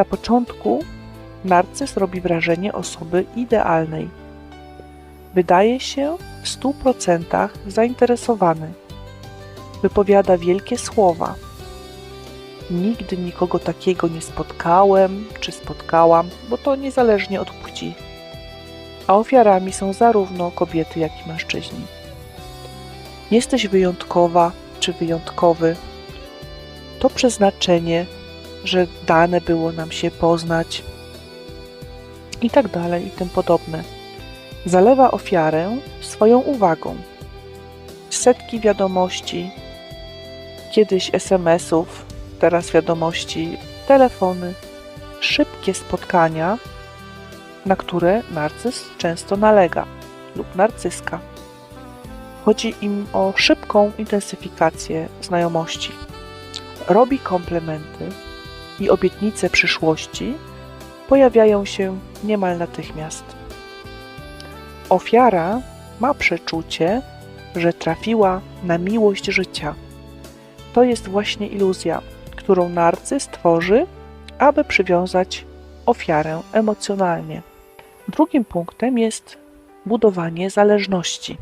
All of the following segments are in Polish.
Na początku narcyz robi wrażenie osoby idealnej. Wydaje się w stu procentach zainteresowany. Wypowiada wielkie słowa. Nigdy nikogo takiego nie spotkałem czy spotkałam, bo to niezależnie od płci. A ofiarami są zarówno kobiety, jak i mężczyźni. Jesteś wyjątkowa czy wyjątkowy. To przeznaczenie, że dane było nam się poznać i tak dalej i tym podobne. Zalewa ofiarę swoją uwagą. Setki wiadomości, kiedyś SMS-ów, teraz wiadomości, telefony, szybkie spotkania, na które narcyz często nalega lub narcyska. Chodzi im o szybką intensyfikację znajomości. Robi komplementy i obietnice przyszłości pojawiają się niemal natychmiast. Ofiara ma przeczucie, że trafiła na miłość życia. To jest właśnie iluzja, którą narcyz tworzy, aby przywiązać ofiarę emocjonalnie. Drugim punktem jest budowanie zależności.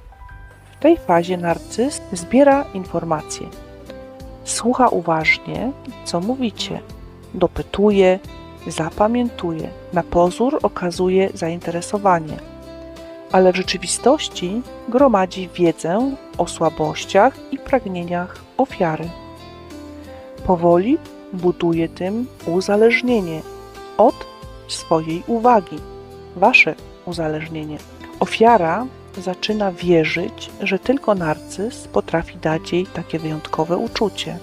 W tej fazie narcyz zbiera informacje, słucha uważnie, co mówicie, dopytuje, zapamiętuje, na pozór okazuje zainteresowanie, ale w rzeczywistości gromadzi wiedzę o słabościach i pragnieniach ofiary. Powoli buduje tym uzależnienie od swojej uwagi, wasze uzależnienie. Ofiara zaczyna wierzyć, że tylko narcyz potrafi dać jej takie wyjątkowe uczucie.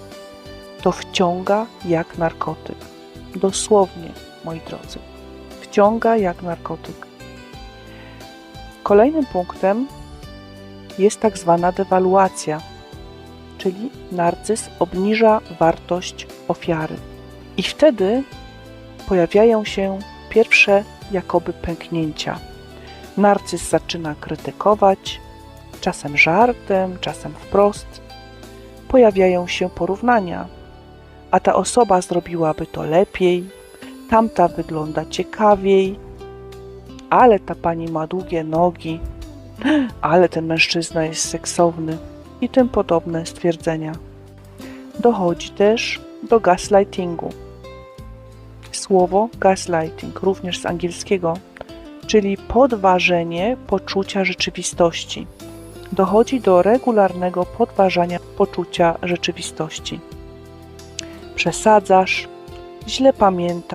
To wciąga jak narkotyk. Dosłownie, moi drodzy. Wciąga jak narkotyk. Kolejnym punktem jest tak zwana dewaluacja, czyli narcyz obniża wartość ofiary. I wtedy pojawiają się pierwsze jakoby pęknięcia. Narcyz zaczyna krytykować, czasem żartem, czasem wprost. Pojawiają się porównania, a ta osoba zrobiłaby to lepiej, tamta wygląda ciekawiej, ale ta pani ma długie nogi, ale ten mężczyzna jest seksowny i tym podobne stwierdzenia. Dochodzi też do gaslightingu. Słowo gaslighting, również z angielskiego, czyli podważenie poczucia rzeczywistości. Dochodzi do regularnego podważania poczucia rzeczywistości. Przesadzasz, źle pamiętasz